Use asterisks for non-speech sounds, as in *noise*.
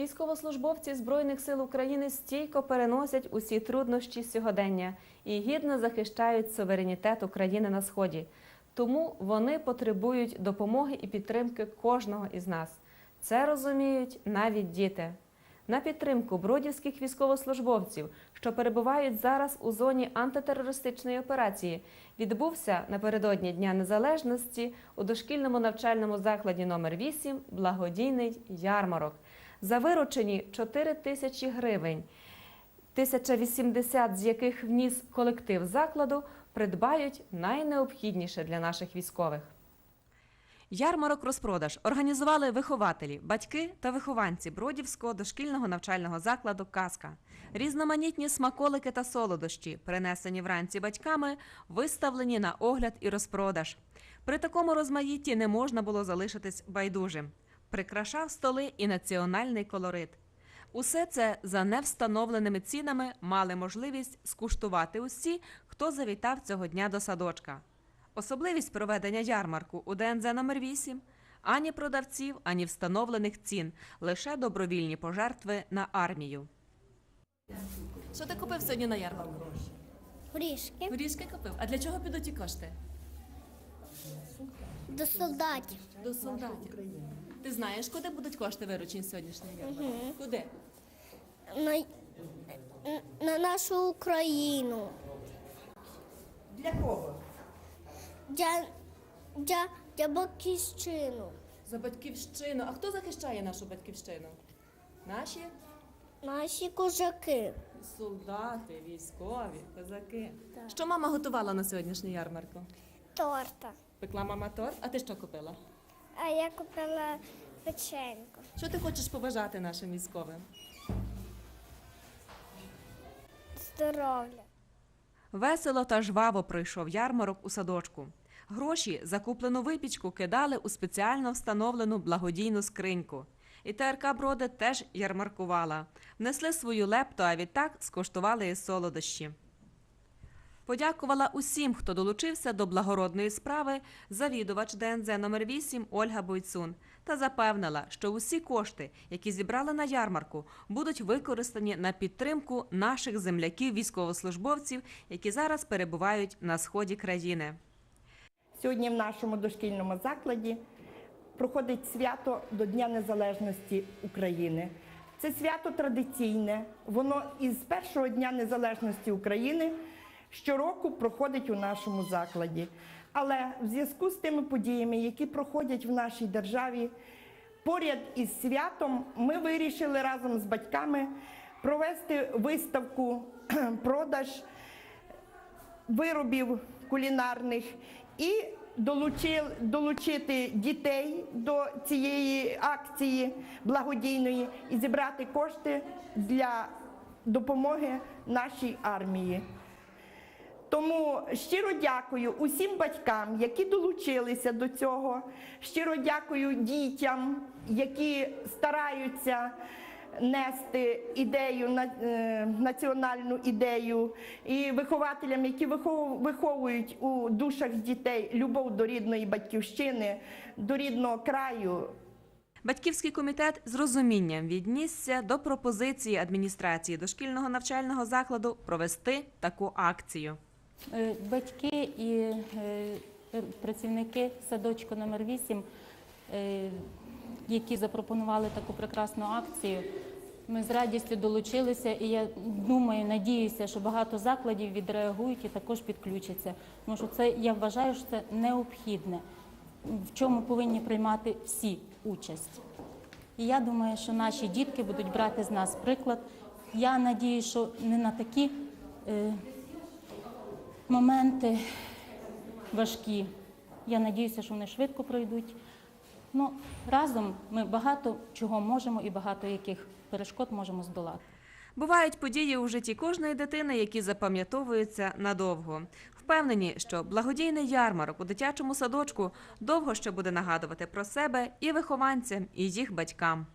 Військовослужбовці Збройних сил України стійко переносять усі труднощі сьогодення і гідно захищають суверенітет України на сході. Тому вони потребують допомоги і підтримки кожного із нас. Це розуміють навіть діти. На підтримку бродівських військовослужбовців, що перебувають зараз у зоні антитерористичної операції, відбувся напередодні Дня Незалежності у дошкільному навчальному закладі номер 8 благодійний ярмарок. За виручені 4 тисячі гривень, 1080 з яких вніс колектив закладу, придбають найнеобхідніше для наших військових. Ярмарок розпродаж організували вихователі, батьки та вихованці Бродівського дошкільного навчального закладу Казка. Різноманітні смаколики та солодощі, принесені вранці батьками, виставлені на огляд і розпродаж. При такому розмаїтті не можна було залишитись байдужим. Прикрашав столи і національний колорит. Усе це за невстановленими цінами мали можливість скуштувати усі, хто завітав цього дня до садочка. Особливість проведення ярмарку у ДНЗ номер 8 ані продавців, ані встановлених цін, лише добровільні пожертви на армію. Що ти купив сьогодні на ярмарку? Горішки Горішки купив. А для чого підуть ті кошти? до солдатів. До солдатів. Ти знаєш, куди будуть кошти виручені сьогоднішнього ярмарку? Куди? На, на нашу Україну. Для кого? Для, для, для батьківщину. За батьківщину. А хто захищає нашу батьківщину? Наші Наші козаки. солдати, військові, козаки. Що мама готувала на сьогоднішню ярмарку? Торта. Пекла мама торт, а ти що купила? А я купила печеньку. Що ти хочеш побажати нашим військовим? Здоров'я. Весело та жваво пройшов ярмарок у садочку. Гроші за куплену випічку кидали у спеціально встановлену благодійну скриньку. І ТРК Броди теж ярмаркувала. Внесли свою лепту, а відтак скуштували і солодощі. Подякувала усім, хто долучився до благородної справи, завідувач ДНЗ номер 8 Ольга Бойцун та запевнила, що усі кошти, які зібрали на ярмарку, будуть використані на підтримку наших земляків-військовослужбовців, які зараз перебувають на сході країни. Сьогодні в нашому дошкільному закладі проходить свято до Дня Незалежності України. Це свято традиційне. Воно із першого дня незалежності України щороку проходить у нашому закладі. Але в зв'язку з тими подіями, які проходять в нашій державі, поряд із святом ми вирішили разом з батьками провести виставку *clears throat* продаж виробів кулінарних і долучити дітей до цієї акції благодійної і зібрати кошти для допомоги нашій армії. Тому щиро дякую усім батькам, які долучилися до цього. Щиро дякую дітям, які стараються нести ідею е, національну ідею, і вихователям, які виховують у душах дітей любов до рідної батьківщини, до рідного краю, Батьківський комітет з розумінням віднісся до пропозиції адміністрації дошкільного навчального закладу провести таку акцію. Е, Батьки і е, працівники садочку номер 8 е, які запропонували таку прекрасну акцію, ми з радістю долучилися, і я думаю, надіюся, що багато закладів відреагують і також підключаться. Тому що це я вважаю, що це необхідне, в чому повинні приймати всі участь. І я думаю, що наші дітки будуть брати з нас приклад. Я надію, що не на такі. Моменти важкі. Я надіюся, що вони швидко пройдуть. Ну, разом ми багато чого можемо і багато яких перешкод можемо здолати. Бувають події у житті кожної дитини, які запам'ятовуються надовго. Впевнені, що благодійний ярмарок у дитячому садочку довго ще буде нагадувати про себе і вихованцям, і їх батькам.